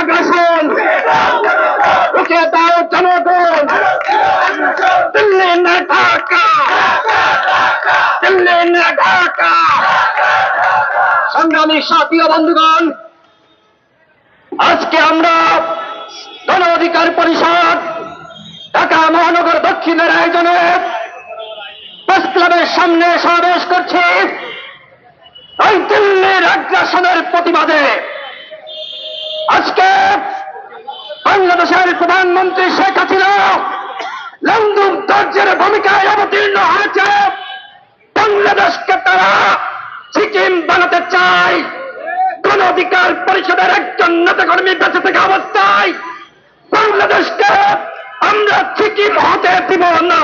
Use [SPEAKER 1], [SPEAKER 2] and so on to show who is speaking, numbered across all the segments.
[SPEAKER 1] আগ্রাসন রুখে দাও জনগণ। দিল্লি না ঢাকা। দিল্লি না ঢাকা। সংগ্রামী সাথী বন্ধুগণ, আজকে আমরা গণ অধিকার পরিষদ, ঢাকা মহানগর দক্ষিণের আয়োজনে প্রেস ক্লাবের সামনে সমাবেশ করছি। ওই দিল্লির আগ্রাসনের প্রতিবাদে আজকে বাংলাদেশের প্রধানমন্ত্রী শেখ হাসিনা লন্দুম দর্জের ভূমিকায় অবতীর্ণ হয়েছে। বাংলাদেশকে তারা সিকিম বানাতে চায়। কোন অধিকার পরিষদের একজন নেতাকর্মী বেঁচে থেকে অবস্থায় বাংলাদেশকে আমরা সিকিম হতে দিব না।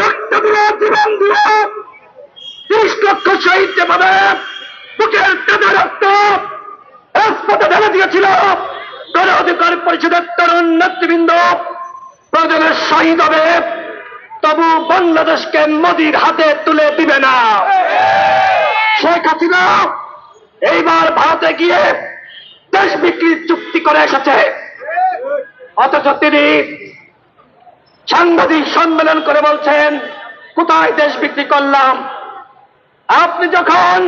[SPEAKER 1] রক্ত দিয়ে জীবন দিয়ে তিরিশ লক্ষ শহীদ যেভাবে বুকের কাঁধে রক্ত রাজপথে ঢেলে দিয়েছিল। গণ অধিকার পরিষদের তরুণ নেতৃবৃন্দ, প্রয়োজনে শহীদ হবে। তবু বাংলাদেশকে মোদির হাতে তুলে দিবে না। শেখ হাসিনা এইবার ভারতে গিয়ে দেশ বিক্রির চুক্তি করে এসেছে। অথচ তিনি সাংবাদিক সম্মেলন করে বলছেন, কোথায় দেশ বিক্রি করলাম? আপনি যখন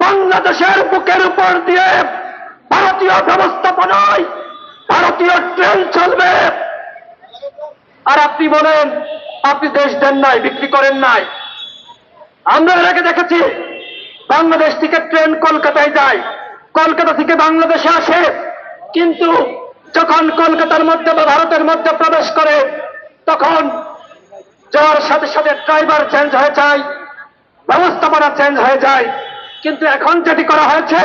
[SPEAKER 1] বাংলাদেশের বুকের উপর দিয়ে ভারতীয় ব্যবস্থাপনায় ভারতীয় ট্রেন চলবে। আর আপনি বলেন, আপনি দেশ দেন নাই, বিক্রি করেন নাই। আমরা এর আগে দেখেছি, বাংলাদেশ থেকে ট্রেন কলকাতায় যায়। কলকাতা থেকে বাংলাদেশে আসে। কিন্তু যখন কলকাতার মধ্যে বা ভারতের মধ্যে প্রবেশ করে, তখন যাওয়ার সাথে সাথে ড্রাইভার চেঞ্জ হয়ে যায়, ব্যবস্থাপনা চেঞ্জ হয়ে যায়। কিন্তু এখন যেটি করা হয়েছে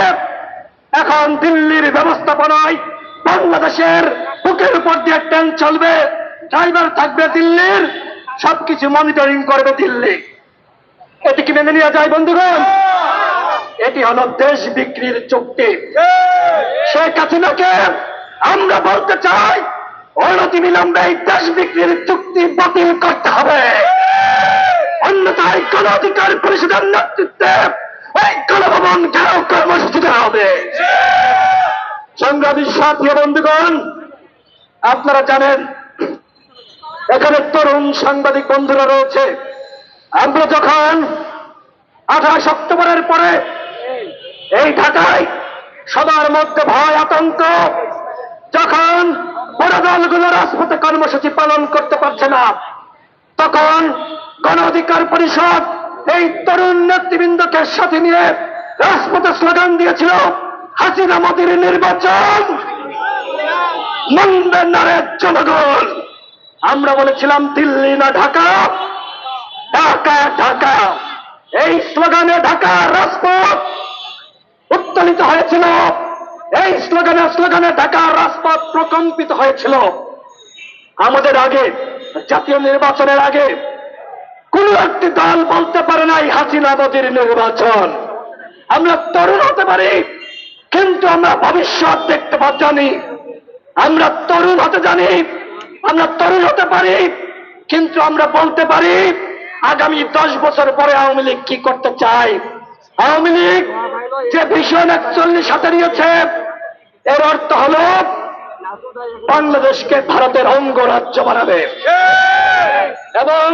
[SPEAKER 1] এখন দিল্লির ব্যবস্থাপনায় বাংলাদেশের বুকের উপর দিয়ে ট্রেন চলবে, ড্রাইভার থাকবে দিল্লির, সবকিছু মনিটরিং করবে দিল্লি। এটি কি মেনে নেওয়া যায় বন্ধুগণ? এটি হলো দেশ বিক্রির চুক্তি। শেখ হাসিনাকে আমরা বলতে চাই, অনতি বিলম্বে এই দেশ বিক্রির চুক্তি বাতিল করতে হবে। অন্যথায় গণ অধিকার পরিষদের নেতৃত্বে হবে। আপনারা জানেন, এখানে তরুণ সাংবাদিক বন্ধুরা রয়েছে। আমরা যখন আঠাশ অক্টোবরের পরে এই ঢাকায় সবার মধ্যে ভয়, আতঙ্ক, যখন বড় দলগুলো রাজপথে কর্মসূচি পালন করতে পারছে না, তখন গণ অধিকার পরিষদ এই তরুণ নেতৃবৃন্দকে সাথে নিয়ে রাজপথে স্লোগান দিয়েছিল হাসিনা মোদির নির্বাচন। নারের জনগণ। আমরা বলেছিলাম দিল্লি না ঢাকা ঢাকা ঢাকা। এই স্লোগানে ঢাকা রাজপথ উত্তোলিত হয়েছিল। এই স্লোগানে স্লোগানে ঢাকা রাজপথ প্রকম্পিত হয়েছিল। আমাদের আগে, জাতীয় নির্বাচনের আগে কোন একটি দল বলতে পারে নাই হাসিনা মোদির নির্বাচন। আমরা তরুণ হতে পারি কিন্তু আমরা ভবিষ্যৎ দেখতে জানি। আমরা তরুণ হতে জানি আমরা তরুণ হতে পারি কিন্তু আমরা বলতে পারি আগামী দশ বছর পরে আওয়ামী লীগ কি করতে চায়? আওয়ামী লীগ যে ভীষণ একচল্লিশ হাতে নিয়েছে এর অর্থ হল বাংলাদেশকে ভারতের অঙ্গরাজ্য বানাবে। এবং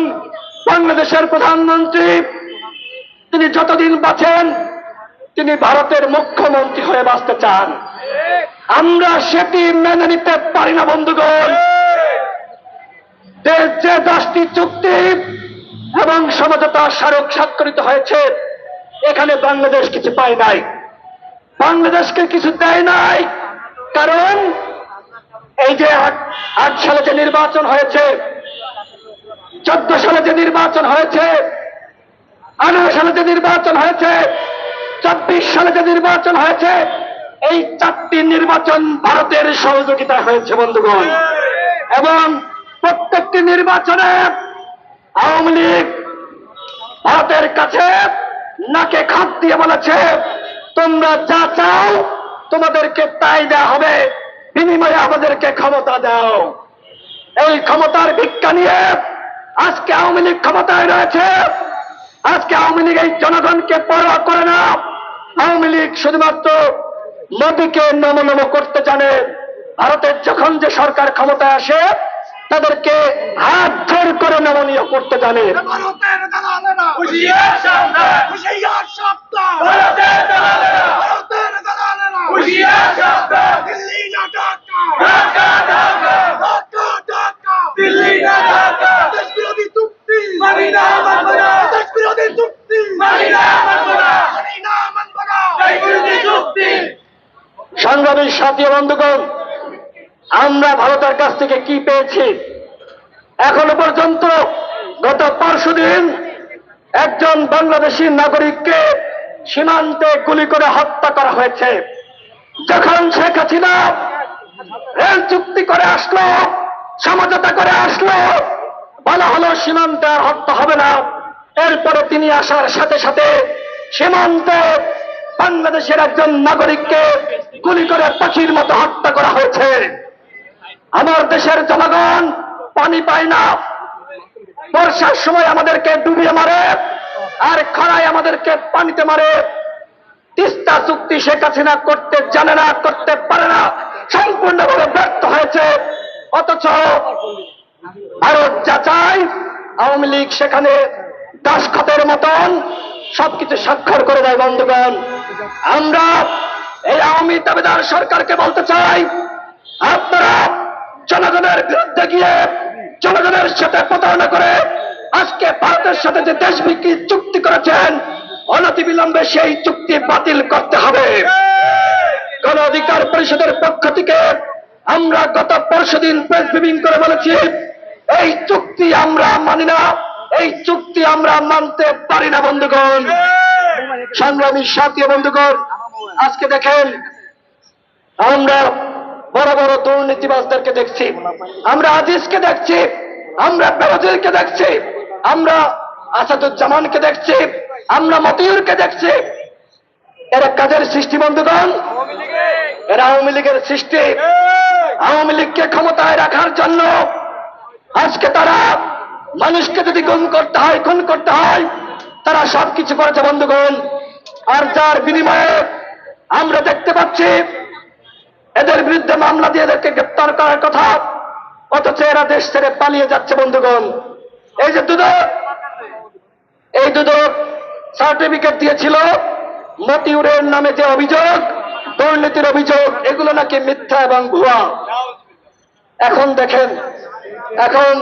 [SPEAKER 1] বাংলাদেশের প্রধানমন্ত্রী, তিনি যতদিন বাঁচেন, তিনি ভারতের মুখ্যমন্ত্রী হয়ে বাঁচতে চান। আমরা সেটি মেনে নিতে পারি না, বন্ধুগণ। যে দশটি চুক্তি এবং সমঝোতা স্মারক স্বাক্ষরিত হয়েছে, এখানে বাংলাদেশ কিছু পায় নাই। বাংলাদেশকে কিছু দেয় নাই, কারণ এই যে আট সালে যে নির্বাচন হয়েছে চোদ্দ সালে যে নির্বাচন হয়েছে, আঠারো সালে যে নির্বাচন হয়েছে, চব্বিশ সালে যে নির্বাচন হয়েছে, এই চারটি নির্বাচন ভারতের সহযোগিতায় হয়েছে, বন্ধুগণ। এবং প্রত্যেকটি নির্বাচনে আওয়ামী লীগ ভারতের কাছে নাকে খাত দিয়ে বলেছে, তোমরা যা চাও, তোমাদেরকে তাই দেওয়া হবে। বিনিময়ে আমাদেরকে ক্ষমতা দাও। এই ক্ষমতার ভিক্ষা নিয়ে আজকে আওয়ামী লীগ ক্ষমতায় রয়েছে। আজকে আওয়ামী লীগ এই জনগণকে পরোয়া করে না। আওয়ামী লীগ শুধুমাত্র মোদীকে নমনম করতে জানে। ভারতের যখন যে সরকার ক্ষমতায় আসে তাদেরকে হাত জোর করে নমনীয় করতে জানে।
[SPEAKER 2] ভারতের দালালেরা
[SPEAKER 3] হুঁশিয়ার সাবধান
[SPEAKER 2] হুঁশিয়ার সাবধান
[SPEAKER 3] ভারতের দালালেরা
[SPEAKER 2] ভারতের দালালেরা
[SPEAKER 3] হুঁশিয়ার সাবধান
[SPEAKER 2] দিল্লি না ঢাকা
[SPEAKER 3] ঢাকা ঢাকা
[SPEAKER 2] ঢাকা ঢাকা
[SPEAKER 3] দিল্লি না ঢাকা
[SPEAKER 2] দেশ বিরোধী চুক্তি
[SPEAKER 3] মানি না মানব না
[SPEAKER 2] দেশ বিরোধী চুক্তি
[SPEAKER 3] মানি না মানব না
[SPEAKER 2] মানি না মানব না
[SPEAKER 3] এই বিরোধী চুক্তি
[SPEAKER 1] সাথী বন্ধুগণ, আমরা ভারতের কাছ থেকে কি পেয়েছি? এখনও পর্যন্ত গত পরশুদিন একজন বাংলাদেশী নাগরিককে সীমান্তে গুলি করে হত্যা করা হয়েছে। যখন শেখ হাসিনা রেল চুক্তি করে আসলো, সমঝোতা করে আসলো, বলা হলো সীমান্তে আর হত্যা হবে না। এরপরে তিনি আসার সাথে সাথে সীমান্তে বাংলাদেশের একজন নাগরিককে পাখির মতো হত্যা করা হয়েছে। আমার দেশের জনগণ পানি পায় না। বর্ষার সময় আমাদেরকে ডুবিয়ে মারে আর খরায় আমাদেরকে পানিতে মারে। তিস্তা চুক্তি শেখ হাসিনা করতে জানে না, করতে পারে না, সম্পূর্ণভাবে ব্যর্থ হয়েছে। অথচ ভারত যা চায়, আওয়ামী লীগ সেখানে দাসখতের মতন সবকিছু স্বাক্ষর করে দেয় বন্ধুগণ। আমরা এই আওয়ামী দাবিদার সরকারকে বলতে চাই, আপনারা জনগণের বিরুদ্ধে গিয়ে জনগণের সাথে প্রতারণা করে আজকে ভারতের সাথে যে দেশ বিক্রি চুক্তি করেছেন, অনতিবিলম্বে সেই চুক্তি বাতিল করতে হবে। গণ অধিকার পরিষদের পক্ষ থেকে আমরা গত পরশুদিন প্রেস ব্রিফিং করে বলেছি, এই চুক্তি আমরা মানি না, এই চুক্তি আমরা মানতে পারি না, বন্ধুগণ। সংগ্রামী সাথী বন্ধুগণ আজকে দেখেন, আমরা বড় বড় দুর্নীতিবাজদেরকে দেখছি, আমরা আজিজকে দেখছি, আমরা বেরোজিরকে দেখছি, আমরা আসাদুজ্জামানকে দেখছি, আমরা মতিউরকে দেখছি। এরা কাজের সৃষ্টি, বন্ধুগণ। এরা আওয়ামী লীগের সৃষ্টি। আওয়ামী লীগকে ক্ষমতায় রাখার জন্য আজকে তারা মানুষকে যদি গুম করতে হয়, খুন করতে হয়, তারা সবকিছু করেছে, বন্ধুগণ। আর যার বিনিময়ে আমরা দেখতে পাচ্ছি, এদের বিরুদ্ধে মামলা দিয়ে এদেরকে গ্রেপ্তার করার কথা, অথচ এরা দেশ ছেড়ে পালিয়ে যাচ্ছে, বন্ধুগণ। এই যে দুদক, এই দুদক সার্টিফিকেট দিয়েছিল মতিউরের নামে যে অভিযোগ, দুর্নীতির অভিযোগ, এগুলো নাকি মিথ্যা এবং ভুয়া। এখন দেখেন, এখন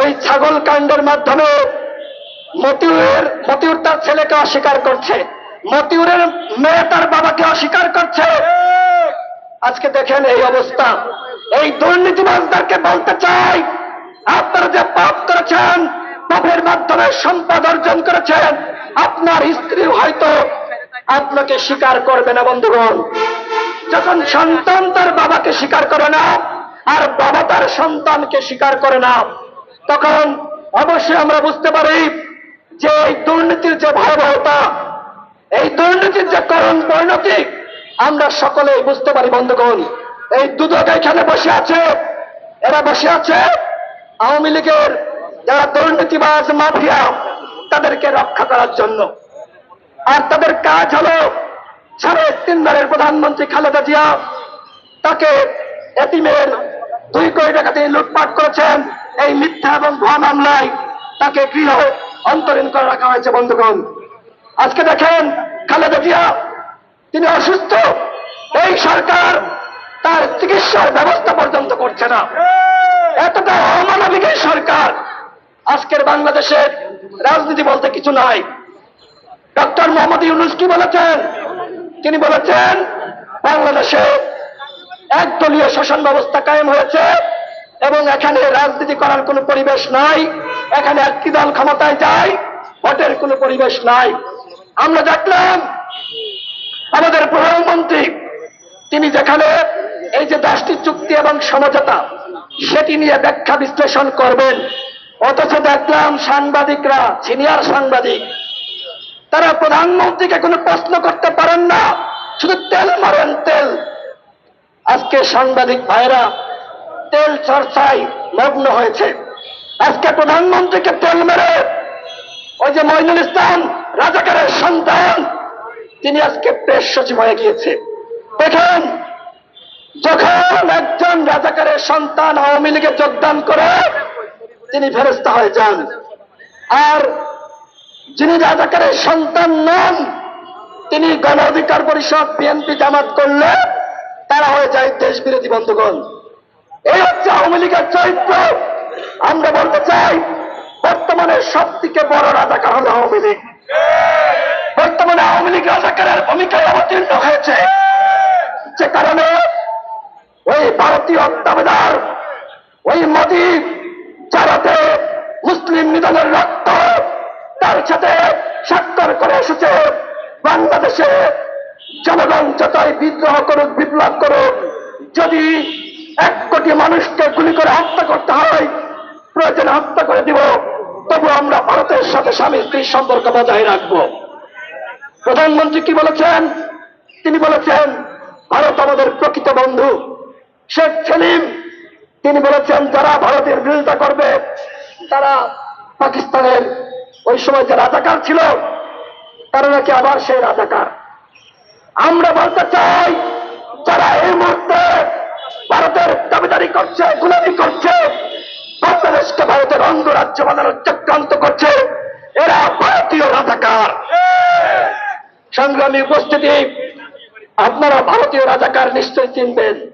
[SPEAKER 1] ওই ছাগল কাণ্ডের মাধ্যমে মতিউরের, মতিউর তার ছেলেকে অস্বীকার করছে। মতিউরের মেয়ে তার বাবাকে অস্বীকার করছে। আজকে দেখেন এই অবস্থা। এই দুর্নীতিবাজদেরকে বলতে চাই, আপনারা যে পাপ করেছেন, পাপের মাধ্যমে সম্পদ অর্জন করেছেন, আপনার স্ত্রী হয়তো আপনাকে স্বীকার করবে না, বন্ধুগণ। যখন সন্তান তার বাবাকে স্বীকার করে না, আর বাবা তার সন্তানকে স্বীকার করে না, তখন অবশ্যই আমরা বুঝতে পারি যে এই দুর্নীতির যে ভয়াবহতা এই দুর্নীতির যে করণ পরিণতি, আমরা সকলেই বুঝতে পারি, বন্ধুগণ, এই দুদক এখানে বসে আছে। এরা বসে আছে আওয়ামী লীগের যারা দুর্নীতিবাজ মাফিয়া, তাদেরকে রক্ষা করার জন্য। আর তাদের কাজ হলো, সাড়ে তিনবারের প্রধানমন্ত্রী খালেদা জিয়া তাকে এতিমের দুই কোটি টাকা দিয়ে লুটপাট করেছেন। এই মিথ্যা এবং ভুয়া মামলায় তাকে গৃহ অন্তরীণ করে রাখা হয়েছে, বন্ধুগণ। আজকে দেখেন খালেদা জিয়া, তিনি অসুস্থ এই সরকার তার চিকিৎসার ব্যবস্থা পর্যন্ত করছে না। এতটা অমানবিক সরকার আজকের বাংলাদেশের রাজনীতি বলতে কিছু নাই। ডক্টর মোহাম্মদ ইউনুস কি বলেছেন? তিনি বলেছেন, বাংলাদেশে একদলীয় শাসন ব্যবস্থা কায়েম হয়েছে এবং এখানে রাজনীতি করার কোনো পরিবেশ নাই। এখানে একটি দল ক্ষমতায় যায়, ভোটের কোনো পরিবেশ নাই। আমরা দেখলাম আমাদের প্রধানমন্ত্রী, তিনি যেখানে এই যে দশটি চুক্তি এবং সমঝোতা, সেটি নিয়ে ব্যাখ্যা বিশ্লেষণ করবেন। অথচ দেখলাম সাংবাদিকরা, সিনিয়র সাংবাদিক, তারা প্রধানমন্ত্রীকে কোনো প্রশ্ন করতে পারেন না, শুধু তেল মারেন তেল। আজকে সাংবাদিক ভাইরা তেল চর্চায় মগ্ন হয়েছে। আজকে প্রধানমন্ত্রীকে তেল মেরে, ওই যে মইনুল ইসলাম রাজাকারের সন্তান। তিনি আজকে প্রেস সচিব হয়ে গিয়েছে। দেখেন, যখন একজন রাজাকারের সন্তান আওয়ামী লীগে যোগদান করে, তিনি ফেরস্তা হয়ে যান। আর যিনি রাজাকারের সন্তান নন, তিনি গণ অধিকার পরিষদ, বিএনপি জামাত করলে তারা হয়ে যায় দেশ বিরোধী বন্ধুগণ। এই হচ্ছে আওয়ামী লীগের চরিত্র। আমরা বলতে চাই, বর্তমানে সব থেকে বড় রাজাকার হল আওয়ামী লীগ। বর্তমানে আওয়ামী লীগ রাজাকারের ভূমিকায় অবতীর্ণ হয়েছে। যে কারণে ওই ভারতীয় দাবেদার, ওই মোদী যারাতে মুসলিম নিধনের রক্ত, তার সাথে স্বাক্ষর করে এসেছে, বাংলাদেশে জনগণ যতই বিদ্রোহ করুক, বিপ্লব করুক, যদি এক কোটি মানুষকে গুলি করে হত্যা করতে হয়, প্রয়োজনে হত্যা করে দিব। তবু আমরা ভারতের সাথে স্বামী স্ত্রীর সম্পর্ক বজায় রাখব। প্রধানমন্ত্রী কি বলেছেন? তিনি বলেছেন, ভারত আমাদের প্রকৃত বন্ধু। শেখ সেলিম, তিনি বলেছেন, যারা ভারতের বিরোধিতা করবে, তারা পাকিস্তানের ওই সময় যে রাজাকার ছিল, তারা নাকি আবার সেই রাজাকার। আমরা বলতে চাই, যারা এই মুহূর্তে ভারতের দাবিদারি করছে, গুলামি করছে বাংলাদেশকে ভারতের অঙ্গরাজ্য বানানোর চক্রান্ত করছে। এরা ভারতীয় রাজাকার। সংগ্রামী উপস্থিতি, আপনারা ভারতীয় রাজাকার নিশ্চয় চিনবেন।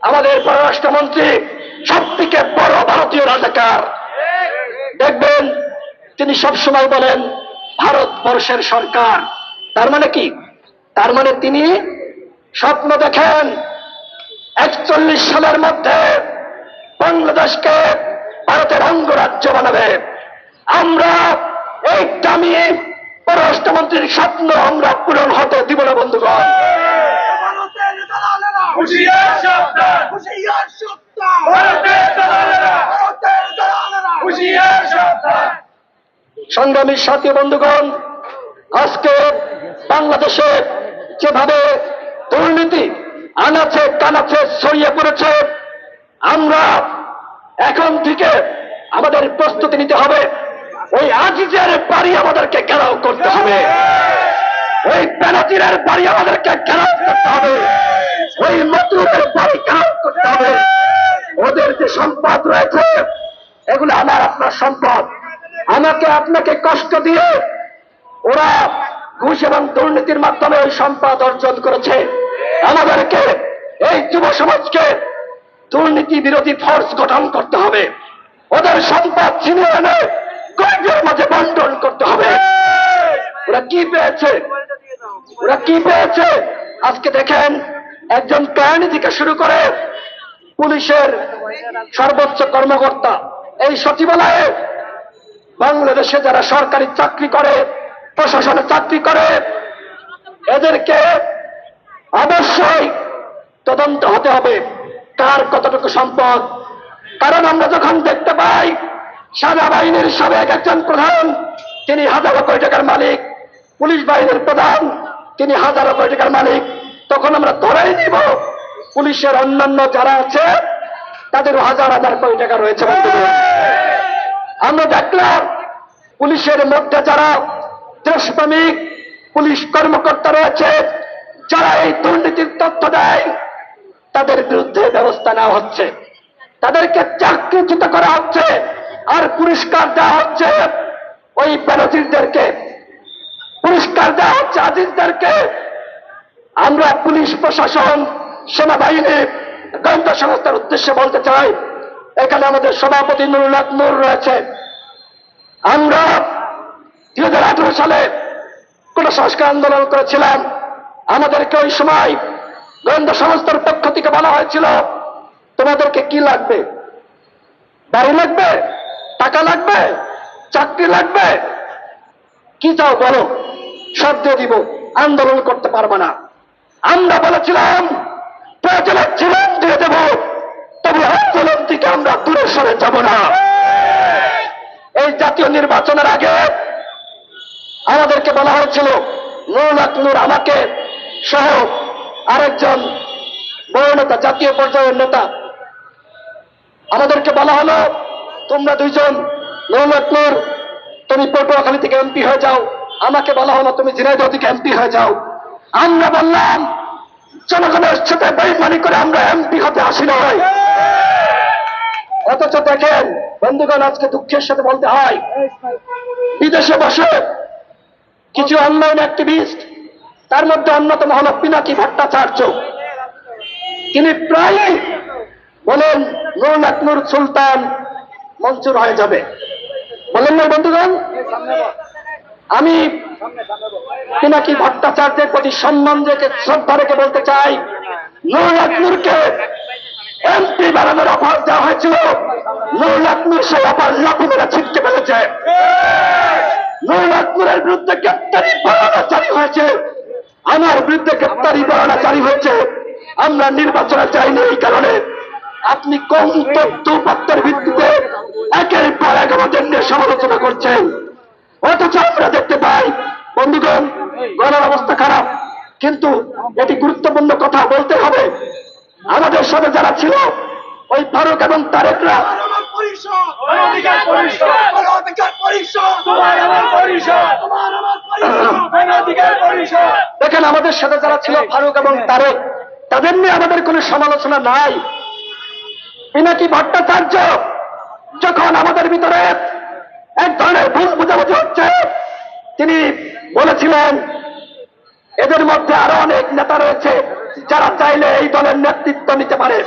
[SPEAKER 1] আমাদের পররাষ্ট্রমন্ত্রী সব থেকে বড় ভারতীয় রাজাকার। দেখবেন, তিনি সবসময় বলেন, ভারতবর্ষের সরকার। তার মানে কি? তার মানে তিনি স্বপ্ন দেখেন, একচল্লিশ সালের মধ্যে বাংলাদেশকে ভারতের অঙ্গরাজ্য বানাবে। আমরা এই দামি পররাষ্ট্রমন্ত্রীর স্বপ্ন আমরা পূরণ হতে দিব না বন্ধুগণ। সংগ্রামী সাথী বন্ধুগণ আজকে বাংলাদেশে যেভাবে দুর্নীতি আনাচে কানাচে ছড়িয়ে পড়েছে আমরা এখন থেকে আমাদের প্রস্তুতি নিতে হবে। ওই আজিজের বাড়ি আমাদেরকে ঘেরাও করতে হবে। ওই বেনাজিরের বাড়ি আমাদেরকে ঘেরাও করতে হবে। ওই মতলুবের বাড়ি ঘেরাও করতে হবে। ওদের যে সম্পদ রয়েছে, এগুলো আমার, আপনার সম্পদ। আমাকে আপনাকে কষ্ট দিয়ে ওরা ঘুষ এবং দুর্নীতির মাধ্যমে ওই সম্পদ অর্জন করেছে। আমাদেরকে, এই যুব সমাজকে দুর্নীতি বিরোধী ফোর্স গঠন করতে হবে। ওদের সম্পদ ছিনিয়ে এনে কয়েকজনের মাঝে বন্টন করতে হবে। ওরা কি পেয়েছে? ওরা কি পেয়েছে? আজকে দেখেন, একজন কাহিনী থেকে শুরু করে পুলিশের সর্বোচ্চ কর্মকর্তা। এই সচিবালয়ে বাংলাদেশে যারা সরকারি চাকরি করে, প্রশাসনে চাকরি করে, এদেরকে অবশ্যই তদন্ত হতে হবে। কার কতটুকু সম্পদ? কারণ আমরা যখন দেখতে পাই সেনাবাহিনীর সাবেক একজন প্রধান, তিনি হাজারো কোটি টাকার মালিক। পুলিশ বাহিনীর প্রধান, তিনি হাজারো কোটি টাকার মালিক। তখন আমরা ধরেই নিব, পুলিশের অন্যান্য যারা আছে, তাদেরও হাজার হাজার কোটি টাকা রয়েছে আমরা দেখলাম, পুলিশের মধ্যে যারা দেশপ্রেমিক, পুলিশ কর্মকর্তা রয়েছে, যারা এই দুর্নীতির তথ্য দেয় তাদের বিরুদ্ধে ব্যবস্থা নেওয়া হচ্ছে। তাদেরকে চাকরিচ্যুত করা হচ্ছে আর পুরস্কার দেওয়া হচ্ছে। ওই বেনজিরদেরকে পুরস্কার দেওয়া হচ্ছে, আজিজদেরকে। আমরা পুলিশ, প্রশাসন, সেনাবাহিনী, গোয়েন্দা সংস্থার উদ্দেশ্যে বলতে চাই, এখানে আমাদের সভাপতি নুরুল নূর রয়েছে। আমরা দুই হাজার আঠারো সালে কোন সংস্কার আন্দোলন করেছিলাম। আমাদেরকে ওই সময় গোয়েন্দা সংস্থার পক্ষ থেকে বলা হয়েছিল, তোমাদেরকে কি লাগবে? বাড়ি লাগবে? টাকা লাগবে? চাকরি লাগবে? কি চাও বলো? সব দিয়ে দিব। আন্দোলন করতে পারবে না। আমরা বলেছিলাম, প্রয়োজনে জীবন দিয়ে দেব। তবে আন্দোলন থেকে আমরা দূরে সরে যাব না। এই জাতীয় নির্বাচনের আগে আমাদেরকে বলা হয়েছিল নূর আমাকে সহ আরেকজন বড় নেতা, জাতীয় পর্যায়ের নেতা। আমাদেরকে বলা হলো, তোমরা দুইজন নুরুল তুমি পটুয়াখালী থেকে এমপি হয়ে যাও। আমাকে বলা হলো, তুমি ঝিনাইদহ থেকে এমপি হয়ে যাও। আমরা বললাম, জনগণের সাথে বেইমানি করে আমরা এমপি হতে আসি নয় অথচ দেখেন, বন্ধুগণ, আজকে দুঃখের সাথে বলতে হয়, বিদেশে বসে কিছু অনলাইন অ্যাক্টিভিস্ট তার মধ্যে অন্যতম হল পিনাকি ভট্টাচার্য। তিনি প্রায়ই বলেন, নুরুল আকনুর সুলতান মঞ্জুর হয়ে যাবে। বলেন না বন্ধুগণ, আমি পিনাকি ভট্টাচার্যের প্রতি সম্মান রেখে, শ্রদ্ধা রেখে বলতে চাই, নুরুল আকনুরকে এমপি বানানোর অফার দেওয়া হয়েছিল। নুরুল আকনুর সেই অফার লাফু মেরে ছিটকে ফেলেছে। নুরুল আকনুরের বিরুদ্ধে গ্রেপ্তারি পরোয়ানা জারি হয়েছে। আমার বিরুদ্ধে গ্রেপ্তারি পরোয়ানা জারি হয়েছে। আমরা নির্বাচনে চাইনি এই কারণে। আপনি কোন তথ্য উপাত্তের ভিত্তিতে একের পর এক আমাদের নিয়ে সমালোচনা করছেন? অথচ আমরা দেখতে পাই বন্ধুগণ গণের অবস্থা খারাপ। কিন্তু এটি গুরুত্বপূর্ণ কথা বলতে হবে। আমাদের সাথে যারা ছিল ওই ফারুক এবং তারেকরা
[SPEAKER 2] পরিষদ!
[SPEAKER 3] পরিষদ!
[SPEAKER 2] অধিকার পরিষদ!
[SPEAKER 3] তোমার আমার পরিষদ!
[SPEAKER 2] তোমার আমার পরিষদ
[SPEAKER 1] দেখেন, আমাদের সাথে যারা ছিল ফারুক এবং তারেক, তাদের নিয়ে আমাদের কোনো সমালোচনা নাই। পিনাকি ভট্টাচার্য যখন আমাদের ভিতরে এক ধরনের ভুল বোঝাবুঝি হচ্ছে, তিনি বলেছিলেন, এদের মধ্যে আরও অনেক নেতা রয়েছে যারা চাইলে এই দলের নেতৃত্ব নিতে পারে।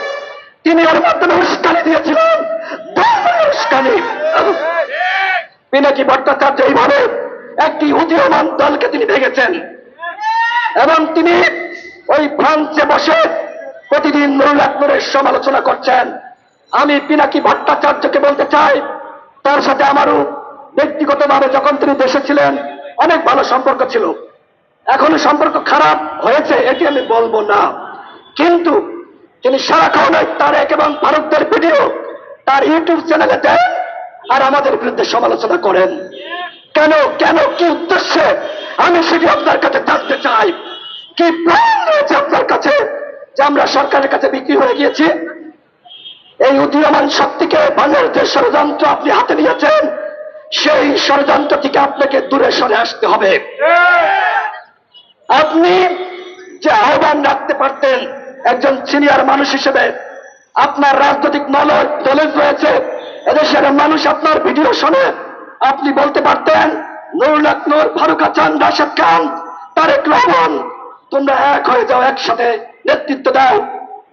[SPEAKER 1] তিনি ওর মাধ্যমে উস্কানি দিয়েছিলেন। উস্কানি। পিনাকি ভট্টাচার্য এইভাবে একটি উদীয়মান দলকে তিনি ভেঙেছেন এবং তিনি ওই ফ্রান্সে বসে প্রতিদিন নুরুল আকবরের সমালোচনা করছেন। আমি পিনাকি ভট্টাচার্যকে বলতে চাই, তার সাথে আমারও ব্যক্তিগতভাবে যখন তিনি দেশে ছিলেন, অনেক ভালো সম্পর্ক ছিল। এখনও সম্পর্ক খারাপ হয়েছে, এটি আমি বলব না। কিন্তু তিনি সারাক্ষণ তারেক এবং ফারুকদের ভিডিও তার ইউটিউব চ্যানেলে দেন আর আমাদের বিরুদ্ধে সমালোচনা করেন। কেন কেন কি উদ্দেশ্যে আমি সেটি আপনার কাছে জানতে চাই? কি প্ল্যান রয়েছে আপনার কাছে যে আমরা সরকারের কাছে বিক্রি হয়ে গিয়েছি? এই উদীয়মান শক্তিকে যে ষড়যন্ত্র আপনি হাতে নিয়েছেন, সেই ষড়যন্ত্র থেকে আপনাকে দূরে সরে আসতে হবে। আপনি যে আহ্বান রাখতে পারতেন একজন সিনিয়র মানুষ হিসেবে, আপনার রাজনৈতিক নলেজ নলেজ রয়েছে, এদেশের মানুষ আপনার ভিডিও শোনে আপনি বলতে পারতেন, নুরুল আকনুর ফারুক হাসান, রাশেদ খান, তারেক রহমান, তোমরা এক হয়ে যাও, একসাথে নেতৃত্ব দাও,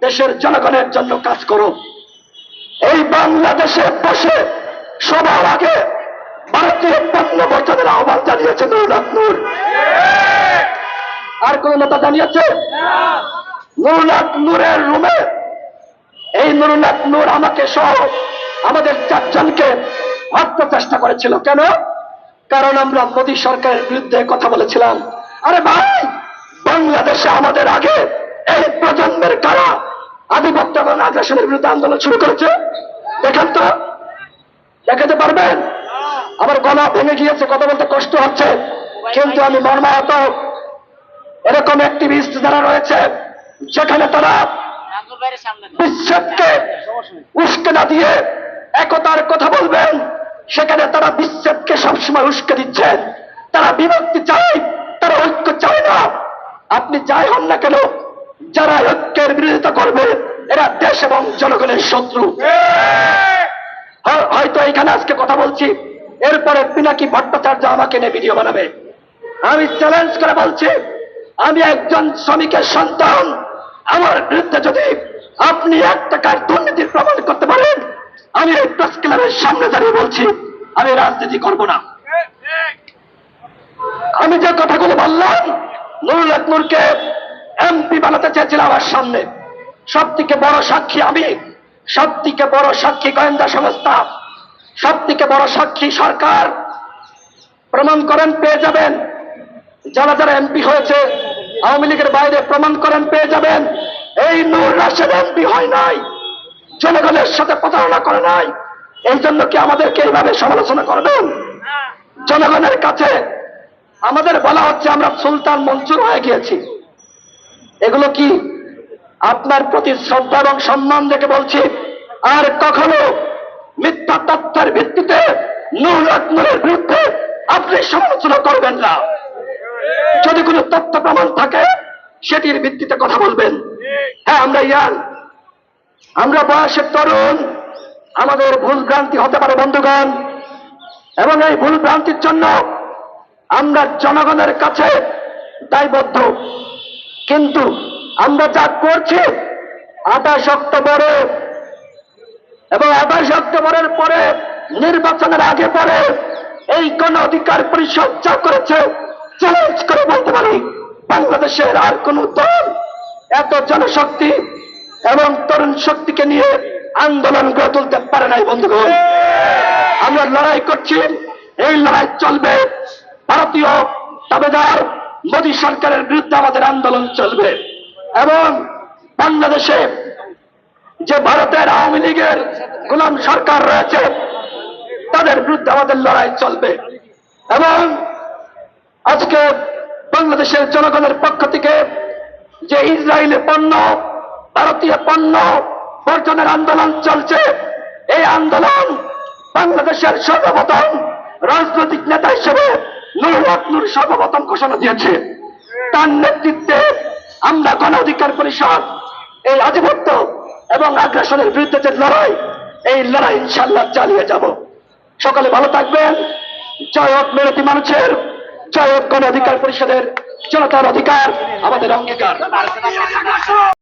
[SPEAKER 1] দেশের জনগণের জন্য কাজ করো। এই বাংলাদেশে বসে সবার আগে ভারতীয় পণ্য বর্জনের আহ্বান জানিয়েছে নুরুল আকনুর আর কোন নেতা জানিয়েছে? নুরুলাক নূরের রুমে। এই নুরুলাক নূর আমাকে সহ আমাদের চারজনকে হত্যা চেষ্টা করেছিল। কেন? কারণ আমরা মোদী সরকারের বিরুদ্ধে কথা বলেছিলাম। আরে ভাই বাংলাদেশে আমাদের আগে এই প্রজন্মের কারা আধিপত্য এবং আগ্রাসনের বিরুদ্ধে আন্দোলন শুরু করেছে? দেখেন তো। দেখাতে পারবেন? আমার গলা ভেঙে গিয়েছে কথা বলতে কষ্ট হচ্ছে। কিন্তু আমি মর্মাহত। এরকম অ্যাক্টিভিস্ট যারা রয়েছে যেখানে তারা। বিচ্ছেদকে উস্কে না দিয়ে একতার কথা বলবেন, সেখানে তারা বিচ্ছেদকে সবসময় উস্কে দিচ্ছেন তারা বিভক্তি চায়, তারা ঐক্য চায় না। আপনি যাই হন না কেন, যারা ঐক্যের বিরোধিতা করবে, এরা দেশ এবং জনগণের শত্রু। হয়- হয়তো এখানে আজকে কথা বলছি, এরপরে পিনাকি ভট্টাচার্য আমাকে নিয়ে ভিডিও বানাবে। আমি চ্যালেঞ্জ করে বলছি, আমি একজন শ্রমিকের সন্তান, আমার বিরুদ্ধে যদি আপনি এক টাকার দুর্নীতির প্রমাণ করতে পারেন আমি প্রেস ক্লাবের সামনে দাঁড়িয়ে বলছি, আমি রাজনীতি করব না। আমি যে কথাগুলো বললাম, নুরুল আকনুরকে এমপি বানাতে চেয়েছিলাম আমার সামনে। সব থেকে বড় সাক্ষী আমি সব থেকে বড় সাক্ষী গোয়েন্দা সংস্থা সব থেকে বড় সাক্ষী সরকার। প্রমাণ করেন, পেয়ে যাবেন। যারা যারা এমপি হয়েছে, আওয়ামী লীগের বাইরে প্রমাণ করেন, পেয়ে যাবেন। এই নূর রাশেদ এমপি হয় নাই। জনগণের সাথে প্রতারণা করে নাই। এই জন্য কি আমাদেরকে এইভাবে সমালোচনা করবেন? জনগণের কাছে আমাদের বলা হচ্ছে আমরা সুলতান মঞ্জুর হয়ে গিয়েছি। এগুলো কি আপনার প্রতি শ্রদ্ধা এবং সম্মান রেখে বলছি? আর কখনো মিথ্যা তথ্যের ভিত্তিতে নূর বিরুদ্ধে আপনি সমালোচনা করবেন না। যদি কোনো তথ্য প্রমাণ থাকে, সেটির ভিত্তিতে কথা বলবেন। হ্যাঁ আমরা ইয়ান আমরা বয়সের তরুণ, আমাদের ভুল ভ্রান্তি হতে পারে বন্ধুগণ, এবং এই ভুল ভ্রান্তির জন্য আমরা জনগণের কাছে দায়বদ্ধ। কিন্তু আমরা যা করছি, আঠাশ অক্টোবরে এবং আঠাশ অক্টোবরের পরে, নির্বাচনের আগে পরে, এই গণ অধিকার পরিষদ যা করেছে চ্যালেঞ্জ করে বলতে পারি, বাংলাদেশের আর কোন দল, এত জনশক্তি এবং তরুণ শক্তিকে নিয়ে আন্দোলন গড়ে তুলতে পারে নাই, বন্ধুগণ। আমরা লড়াই করছি, এই লড়াই চলবে। ভারতীয় দাবেদার, মোদী সরকারের বিরুদ্ধে আমাদের আন্দোলন চলবে। এবং বাংলাদেশে যে ভারতের আওয়ামী লীগের গোলাম সরকার রয়েছে, তাদের বিরুদ্ধে আমাদের লড়াই চলবে। এবং আজকে বাংলাদেশের জনগণের পক্ষ থেকে যে ইসরায়েলি পণ্য ভারতীয় পণ্য বর্জনের আন্দোলন চলছে। এই আন্দোলন বাংলাদেশের সর্বপ্রথম রাজনৈতিক নেতা হিসেবে নুরুল সর্বপ্রথম ঘোষণা দিয়েছে। তার নেতৃত্বে আমরা গণ অধিকার পরিষদ, এই আধিপত্য এবং আগ্রাসনের বিরুদ্ধে যে লড়াই, এই লড়াই ইনশাল্লাহ চালিয়ে যাব। সকালে ভালো থাকবেন। জয় হোক মেরতি মানুষের, জয় হোক গণ অধিকার পরিষদের জনতার অধিকার, আমাদের অঙ্গীকার।